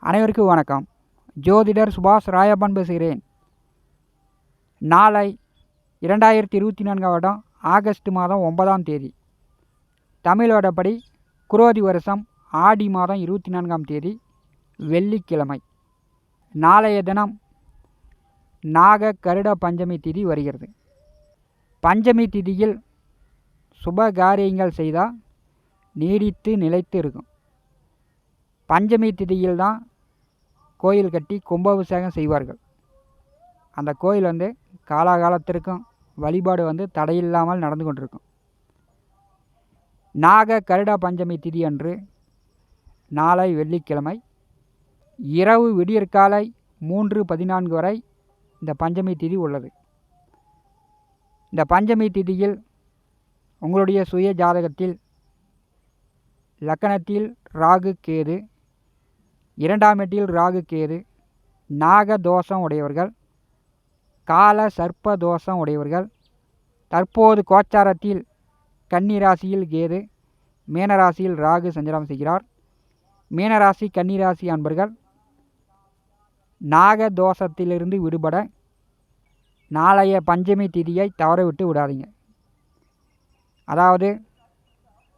அனைவருக்கும் வணக்கம். ஜோதிடர் சுபாஷ் ராயப்பன் பேசுகிறேன் நாளை இரண்டாயிரத்தி இருபத்தி நான்காம் வருடம் ஆகஸ்ட் மாதம் ஒன்பதாம் தேதி. தமிழ் வருடப்படி குரோதி வருஷம் ஆடி மாதம் இருபத்தி நான்காம் தேதி வெள்ளிக்கிழமை. நாளைய தினம் நாக கருட பஞ்சமி திதி வருகிறது. பஞ்சமி திதியில் சுப காரியங்கள் செய்தால் நீடித்து நிலைத்து இருக்கும். பஞ்சமி திதியில் தான் கோயில் கட்டி கும்பாபிஷேகம் செய்வார்கள். அந்த கோயில் வந்து காலாகாலத்திற்கும் வழிபாடு வந்து தடையில்லாமல் நடந்து கொண்டிருக்கும். நாக கருடா பஞ்சமி திதி அன்று நாளை வெள்ளிக்கிழமை இரவு விடியற்காலை மூன்று பதினான்கு வரை இந்த பஞ்சமி திதி உள்ளது. இந்த பஞ்சமி திதியில் உங்களுடைய சுய ஜாதகத்தில் லக்கணத்தில் ராகு கேது இரண்டாம் எட்டில் ராகு கேது நாக தோஷம் உடையவர்கள் கால சர்ப்ப தோஷம் உடையவர்கள் தற்போது கோச்சாரத்தில் கன்னிராசியில் கேது மீனராசியில் ராகு சஞ்சாரம் செய்கிறார். மீனராசி கன்னிராசி அன்பர்கள் நாக தோஷத்திலிருந்து விடுபட நாளைய பஞ்சமி திதியை தவறவிட்டு விடாதீங்க. அதாவது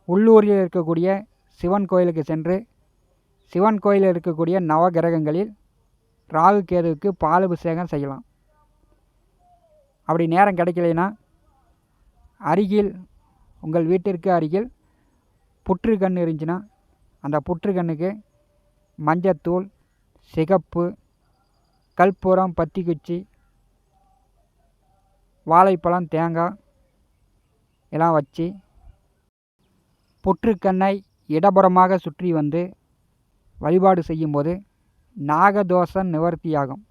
உள்ளூரில் இருக்கக்கூடிய சிவன் கோயிலுக்கு சென்று சிவன் கோயிலில் இருக்கக்கூடிய நவகிரகங்களில் ராகு கேதுவுக்கு பால் அபிஷேகம் செய்யலாம். அப்படி நேரம் கிடைக்கலைன்னா அருகில் உங்கள் வீட்டிற்கு அருகில் புற்று கண் இருந்துச்சுன்னா அந்த புற்று கண்ணுக்கு மஞ்சத்தூள் சிகப்பு கற்பூரம் பத்திக்குச்சி வாழைப்பழம் தேங்காய் எல்லாம் வச்சு புற்றுக்கண்ணை இடப்புறமாக சுற்றி வந்து வழிபாடு செய்யும்போது நாகதோஷம் நிவர்த்தியாகும்.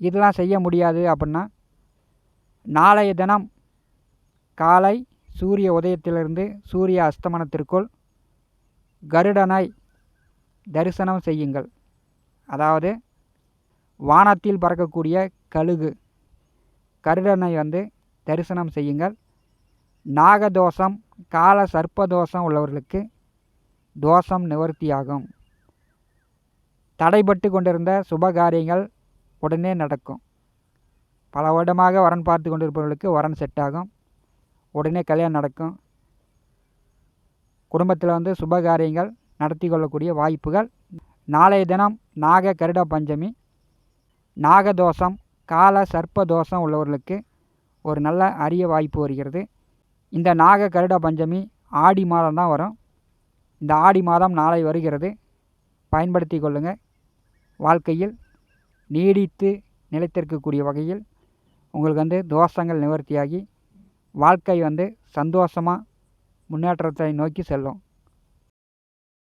இதெல்லாம் செய்ய முடியாது அப்படின்னா நாளைய தினம் காலை சூரிய உதயத்திலிருந்து சூரிய அஸ்தமனத்திற்குள் கருடனை தரிசனம் செய்யுங்கள். அதாவது வானத்தில் பறக்கக்கூடிய கழுகு கருடனை வந்து தரிசனம் செய்யுங்கள். நாகதோஷம் கால சர்ப்பதோஷம் உள்ளவர்களுக்கு தோஷம் நிவர்த்தியாகும். தடைபட்டு கொண்டிருந்த சுபகாரியங்கள் உடனே நடக்கும். பல வருடமாக வரன் பார்த்து கொண்டிருப்பவர்களுக்கு வரன் செட் ஆகும். உடனே கல்யாணம் நடக்கும். குடும்பத்தில் வந்து சுபகாரியங்கள் நடத்தி கொள்ளக்கூடிய வாய்ப்புகள். நாளைய தினம் நாக கருட பஞ்சமி. நாகதோஷம் கால சர்ப்ப தோஷம் உள்ளவர்களுக்கு ஒரு நல்ல அரிய வாய்ப்பு வருகிறது. இந்த நாக கருட பஞ்சமி ஆடி மாதம் தான் வரும். இந்த ஆடி மாதம் நாளை வருகிறது. பயன்படுத்தி கொள்ளுங்கள் வாழ்க்கையில் நீடித்து நிலைத்திருக்கக்கூடிய வகையில் உங்களுக்கு வந்து தோஷங்கள் நிவர்த்தியாகி வாழ்க்கை வந்து சந்தோஷமாக முன்னேற்றத்தை நோக்கி செல்லும்.